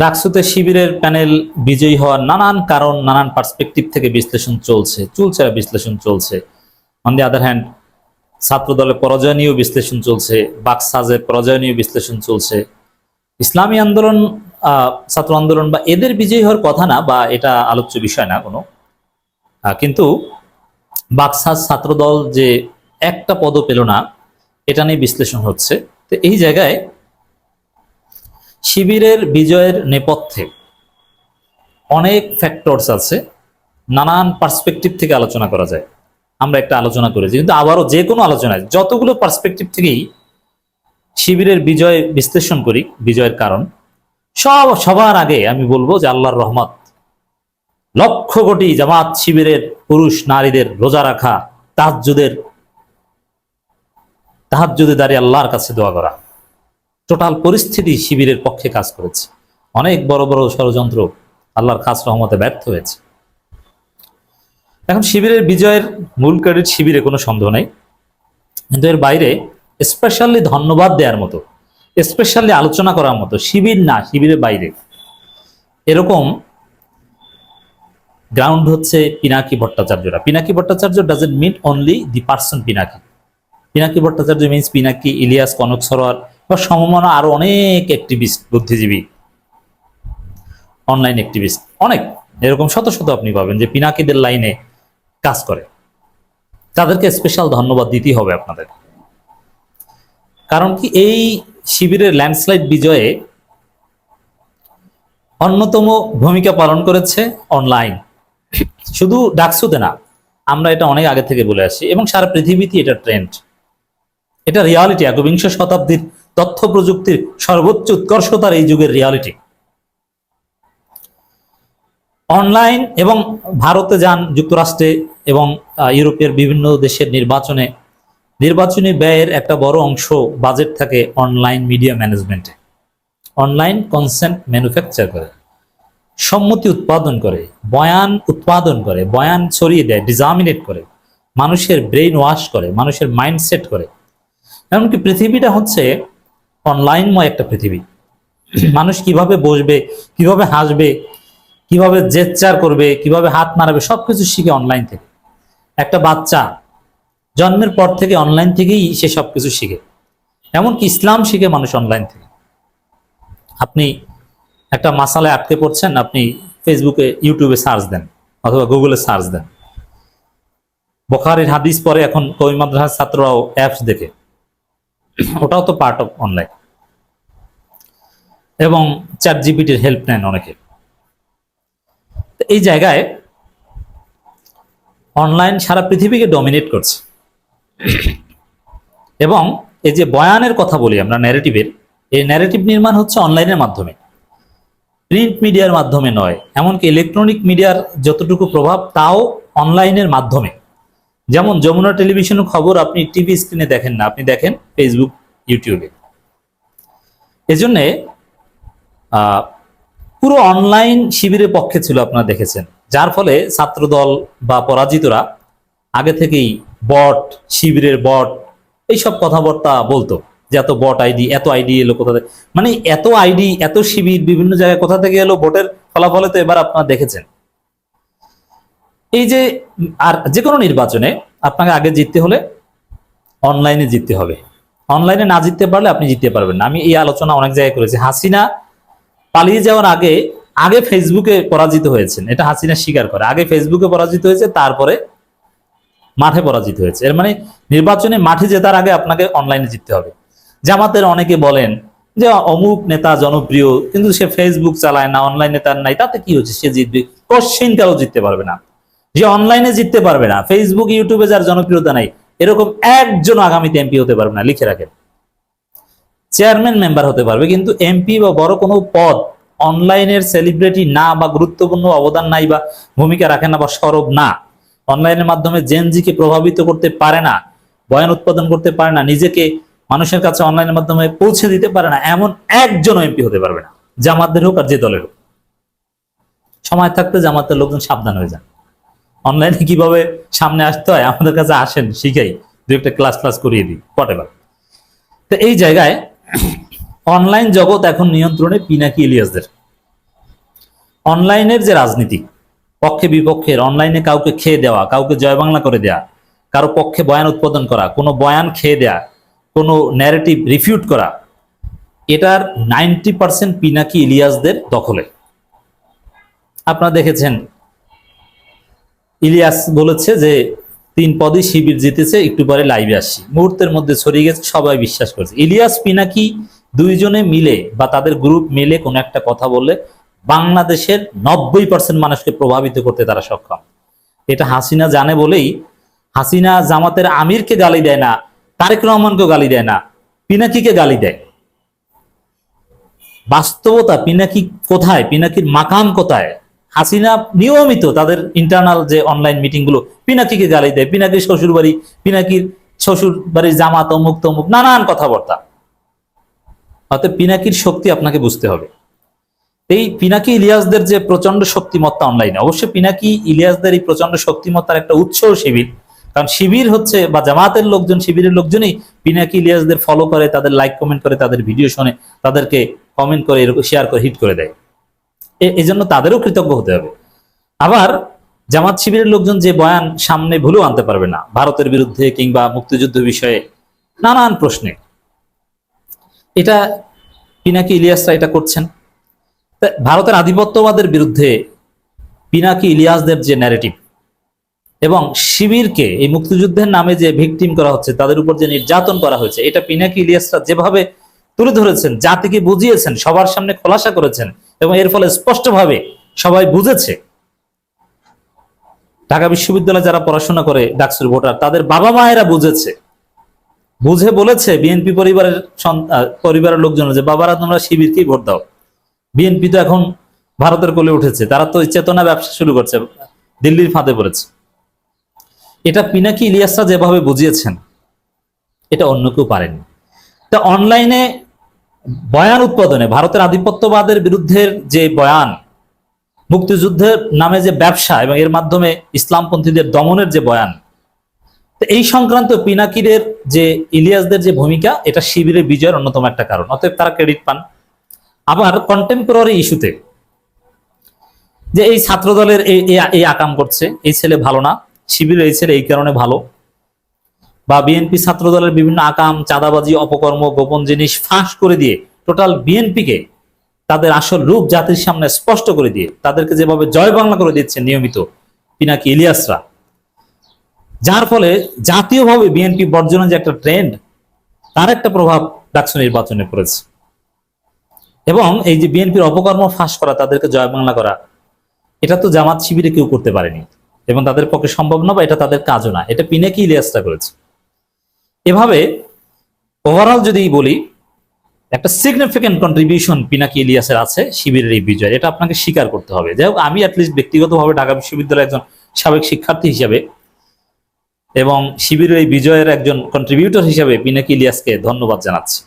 ডাকসুতে শিবিরের প্যানেল বিজয়ী হওয়ার নানান কারণ, নানান পার্সপেক্টিভ থেকে বিশ্লেষণ চলছে, চুলচেরা বিশ্লেষণ চলছে। অন দি আদার হ্যান্ড ছাত্র দলের পরাজয় নিয়েও বিশ্লেষণ চলছে বাকসাজের পরাজয় নিয়েও বিশ্লেষণ চলছে। ইসলামী আন্দোলন ছাত্র আন্দোলন বা এদের বিজয়ী হওয়ার কথা না, বা এটা আলোচ্য বিষয় না কোনো। কিন্তু বাকসাজ ছাত্র দল যে একটা পদও পেল না, এটা নিয়ে বিশ্লেষণ হচ্ছে। তো এই জায়গায় শিবিরের বিজয়ের নেপথ্যে অনেক ফ্যাক্টরস আছে। নানান পার্সপেক্টিভ থেকে আলোচনা করা যায়। আমরা একটা আলোচনা করেছি, কিন্তু আবারও যে কোনো আলোচনায় যতগুলো পার্সপেক্টিভ থেকেই শিবিরের বিজয় বিশ্লেষণ করি, বিজয়ের কারণ, সব, সবার আগে আমি বলব যে আল্লাহর রহমত, লক্ষ কোটি জামাত শিবিরের পুরুষ নারীদের রোজা রাখা, তাহাজ্জুদের, তাহাজ্জুদে দাঁড়িয়ে আল্লাহর কাছে দোয়া করা। টোটাল পরিস্থিতি শিবিরের পক্ষে কাজ করেছে। অনেক বড় বড় ষড়যন্ত্র আল্লাহর খাস রহমতে ব্যর্থ হয়েছে। এখন শিবিরের বিজয়ের মূল ক্রেডিট শিবিরে কোনো সন্দেহ নেই। কিন্তু এর বাইরে স্পেশালি ধন্যবাদ দেওয়ার মতো স্পেশালি আলোচনা করার মতো শিবির না, শিবিরের বাইরে। এরকম গ্রাউন্ড হচ্ছে Pinaki ভট্টাচার্যরা। Pinaki Bhattacharya doesn't mean only the person Pinaki. Pinaki Bhattacharya means Pinaki, Ilias, Kanak Sarwar বা সমমনা আরও অনেক অ্যাক্টিভিস্ট বুদ্ধিজীবী অনলাইন অ্যাক্টিভিস্ট অনেক। এরকম শত শত আপনি পাবেন যে পিনাকিদের লাইনে কাজ করে। তাদেরকে স্পেশাল ধন্যবাদ দিতেই হবে আপনাদের। কারণ কি এই শিবিরের ল্যান্ডস্লাইড বিজয়ে অন্যতম ভূমিকা পালন করেছে অনলাইন শুধু ডাকসুতে না, আমরা এটা অনেক আগে থেকে বলে আসি এবং সারা পৃথিবীতে এটা ট্রেন্ড এটা রিয়ালিটি একবিংশ শতাব্দীর তথ্য প্রযুক্তির সর্বোচ্চ উৎকর্ষতার এই যুগের রিয়ালিটি অনলাইন এবং ভারতে যান যুক্তরাষ্ট্রে এবং ইউরোপের বিভিন্ন দেশের নির্বাচনে। নির্বাচনী ব্যয়ের একটা বড় অংশ বাজেট থাকে অনলাইন মিডিয়া ম্যানেজমেন্টে অনলাইন কনসেন্ট ম্যানুফ্যাকচার করে, সম্মতি উৎপাদন করে, বয়ান উৎপাদন করে, বয়ান ছড়িয়ে দেয় ডিজামিনেট করে, মানুষের ব্রেইন ওয়াশ করে, মানুষের মাইন্ডসেট করে। এমনকি পৃথিবীটা হচ্ছে অনলাইনময় একটা পৃথিবী। মানুষ কীভাবে বসবে, কীভাবে হাসবে, কীভাবে জেচ্চার করবে, কীভাবে হাত মারাবে সবকিছু শিখে অনলাইন থেকে। একটা বাচ্চা জন্মের পর থেকে অনলাইন থেকেই সে সবকিছু শিখে। এমনকি ইসলাম শিখে মানুষ অনলাইন থেকে। আপনি একটা মাসালায় আটকে পড়ছেন, আপনি ফেসবুকে, ইউটিউবে সার্চ দেন অথবা গুগলে সার্চ দেন। বখারির হাদিস পরে এখন কবি মাদ্রাসার ছাত্ররাও অ্যাপস দেখে। ওটাও তো পার্ট অফ অনলাইন এবং চ্যাট জিপিটির হেল্প নেন অনেকে। এই জায়গায় অনলাইন সারা পৃথিবীকে ডমিনেট করছে। এবং এই যে বয়ানের কথা বলি আমরা ন্যারেটিভের এই ন্যারেটিভ নির্মাণ হচ্ছে অনলাইনের মাধ্যমে। প্রিন্ট মিডিয়ার মাধ্যমে নয়, এমনকি ইলেকট্রনিক মিডিয়ার যতটুকু প্রভাব, তাও অনলাইনের মাধ্যমে। যেমন যমুনা টেলিভিশন খবর আপনি টিভি স্ক্রিনে দেখেন না, আপনি দেখেন ফেসবুক ইউটিউবে এজন্যে পুরো অনলাইন শিবিরের পক্ষে ছিল আপনারা দেখেছেন। যার ফলে ছাত্রদল বা পরাজিতরা আগে থেকেই বট, শিবিরের বট, এইসব কথাবার্তা বলতো যে এত বট আইডি, এত আইডি এলো কোথা থেকে? মানে এত আইডি, এত শিবির বিভিন্ন জায়গায় কোথা থেকে এলো, ভোটের ফলাফলে তো এবার আপনারা দেখেছেন। এই যে, আর যে কোনো নির্বাচনে আপনাকে আগে জিততে হলে অনলাইনে জিততে হবে। অনলাইনে না জিততে পারলে আপনি জিততে পারবেন না। আমি এই আলোচনা অনেক জায়গায় করেছি। হাসিনা পালিয়ে যাওয়ার আগে আগে ফেসবুকে পরাজিত হয়েছেন। এটা হাসিনা স্বীকার করে। আগে ফেসবুকে পরাজিত হয়েছে, তারপরে মাঠে পরাজিত হয়েছে। এর মানে নির্বাচনে মাঠে জেতার আগে আপনাকে অনলাইনে জিততে হবে। জামাতের অনেকে বলেন যে, অমুক নেতা জনপ্রিয়, কিন্তু সে ফেসবুক চালায় না অনলাইনে তার নাই, তাতে কি হচ্ছে? সে জিতবে। কোশ্চিন কারও জিততে পারবে না। যে অনলাইনে জিততে পারবে না ফেসবুক ইউটিউবে যার জনপ্রিয়তা নাই, এরকম একজন আগামীতে এমপি হতে পারবে না, লিখে রাখেন। চেয়ারম্যান মেম্বার হতে পারবে, কিন্তু এমপি বা বড় কোনো পদ অনলাইনের সেলিব্রিটি না বা গুরুত্বপূর্ণ অবদান নাই বা ভূমিকা রাখে না বা সরব না। অনলাইনের মাধ্যমে জেনজিকে প্রভাবিত করতে পারে না, বয়ান উৎপাদন করতে পারে না, নিজেকে মানুষের কাছে অনলাইনের মাধ্যমে পৌঁছে দিতে পারে না, এমন একজন এমপি হতে পারবে না, জামাতদের হোক আর যে দলের হোক। সময় থাকতে জামাতের লোকজন সাবধান হয়ে যান। অনলাইনে কীভাবে সামনে আসতে হয়? আমাদের কাছে আসেন, শিখাই। দু একটা ক্লাস ক্লাস করিয়ে দিই পটেবার তো এই জায়গায় অনলাইন জগৎ এখন নিয়ন্ত্রণে পিনাকি ইলিয়াসদের অনলাইনের যে রাজনীতি, পক্ষে বিপক্ষের, অনলাইনে কাউকে খেয়ে দেওয়া, কাউকে জয় বাংলা করে দেয়া, কারও পক্ষে বয়ান উৎপাদন করা, কোনো বয়ান খেয়ে দেয়া, কোনো ন্যারেটিভ রিফিউট করা, এটার নাইনটি পার্সেন্ট পিনাকি ইলিয়াসদের দখলে। আপনারা দেখেছেন, ইলিয়াস বলেছে যে তিন পদই শিবির জিতেছে, একটু পরে লাইভে আসছি। মুহূর্তের মধ্যে ছড়িয়ে গেছে, সবাই বিশ্বাস করছে। ইলিয়াস, পিনাকি দুইজনে মিলে বা তাদের গ্রুপ মিলে কোনো একটা কথা বললে বাংলাদেশের নব্বই পার্সেন্ট মানুষকে প্রভাবিত করতে তারা সক্ষম। এটা হাসিনা জানে বলেই, হাসিনা জামাতের আমিরকে গালি দেয় না, তারেক রহমানকে গালি দেয় না, পিনাকিকে গালি দেয়। বাস্তবতা, পিনাকি কোথায়? পিনাকির মাকাম কোথায়? হাসিনা নিয়মিত তাদের ইন্টারনাল যে অনলাইন মিটিংগুলো, পিনাকিকে গালি দেয়, পিনাকির শ্বশুর বাড়ি পিনাকির শ্বশুর বাড়ির জামাত, অমুক তমুক, নানান কথাবার্তা। অতএব পিনাকির শক্তি আপনাকে বুঝতে হবে। এই পিনাকি ইলিয়াসদের যে প্রচণ্ড শক্তিমত্তা অনলাইনে অবশ্যই পিনাকি ইলিয়াসদের এই প্রচণ্ড শক্তিমত্তার একটা উৎস শিবির। কারণ শিবির হচ্ছে, বা জামাতের লোকজন, শিবিরের লোকজনই পিনাকি ইলিয়াসদের ফলো করে, তাদের লাইক কমেন্ট করে, তাদের ভিডিও শোনে, তাদেরকে কমেন্ট করে, এরকম শেয়ার করে হিট করে দেয়। এই জন্য তাদেরও কৃতজ্ঞ হতে হবে। আবার জামাত শিবিরের লোকজন যে বয়ান সামনে ভুলেও আনতে পারবে না, ভারতের বিরুদ্ধে কিংবা মুক্তিযুদ্ধ বিষয়ে নানান প্রশ্নে। এটা পিনাকি ইলিয়াসরা এটা করছেন। ভারতের আধিপত্যবাদের বিরুদ্ধে পিনাকি ইলিয়াসদের যে ন্যারেটিভ এবং শিবিরকে এই মুক্তিযুদ্ধের নামে যে ভিকটিম করা হচ্ছে, তাদের উপর যে নির্যাতন করা হয়েছে, এটা পিনাকি ইলিয়াসরা যেভাবে তুলে ধরেছেন, জাতিকে বুঝিয়েছেন, সবার সামনে খোলাসা করেছেন এবং এর ফলে স্পষ্টভাবে সবাই বুঝেছে। ঢাকা বিশ্ববিদ্যালয়ে যারা পড়াশোনা করে ডাকসুর ভোটার, তাদের বাবা মায়েরা বুঝেছে। বুঝে বলেছে বিএনপি পরিবারের পরিবারের লোকজন যে, বাবারা, তোমরা শিবিরকেই ভোট দাও। বিএনপি তো এখন ভারতের কোলে উঠেছে। তারা তো চেতনা ব্যবসা শুরু করছে, দিল্লির ফাঁদে পড়েছে। এটা পিনাকি ইলিয়াসরা যেভাবে বুঝিয়েছেন, এটা অন্য কেউ পারেনি তা অনলাইনে বয়ান উৎপাদনে ভারতের আধিপত্যবাদের বিরুদ্ধে যে বয়ান, মুক্তিযুদ্ধের নামে যে ব্যবসা এবং এর মাধ্যমে ইসলামপন্থীদের দমনের যে বয়ান এই সংক্রান্ত পিনাকিরের যে, ইলিয়াসদের যে ভূমিকা, এটা শিবিরের বিজয়ের অন্যতম একটা কারণ। অতএব তারা ক্রেডিট পান। আবার কন্টেম্পোরারি ইস্যুতে যে এই ছাত্র দলের এই, এই- এই আকাম করছে, এই ছেলে ভালো না, শিবিরের এই ছেলে এই কারণে ভালো। বা বিএনপি ছাত্র দলের বিভিন্ন আকাম, চাঁদাবাজি, অপকর্ম, গোপন জিনিস ফাঁস করে দিয়ে টোটাল বিএনপিকে তাদের আসল রূপ জাতির সামনে স্পষ্ট করে দিয়ে তাদেরকে যেভাবে জয় বাংলা করে দিচ্ছে নিয়মিত পিনাকি ইলিয়াসরা। যার ফলে জাতীয়ভাবে বিএনপি বর্জনের যে একটা ট্রেন্ড, তার একটা প্রভাব ডাকসু নির্বাচনে পড়েছে। এবং এই যে বিএনপির অপকর্ম ফাঁস করা, তাদেরকে জয় বাংলা করা, এটা তো জামাত শিবিরে কেউ করতে পারেনি। এবং তাদের পক্ষে সম্ভব না বা এটা তাদের কাজও না। এটা পিনাকি ইলিয়াসরা করেছে। এভাবে ওভারঅল যদি বলি, একটা সিগনিফিক্যান্ট কন্ট্রিবিউশন পিনাকি ইলিয়াসের আছে শিবিরের এই বিজয়। এটা আপনাকে স্বীকার করতে হবে। যাই হোক, আমি অ্যাটলিস্ট ব্যক্তিগতভাবে ঢাকা বিশ্ববিদ্যালয়ের একজন সাবেক শিক্ষার্থী হিসাবে এবং শিবিরের এই বিজয়ের একজন কন্ট্রিবিউটর হিসাবে পিনাকি ইলিয়াসকে ধন্যবাদ জানাচ্ছি।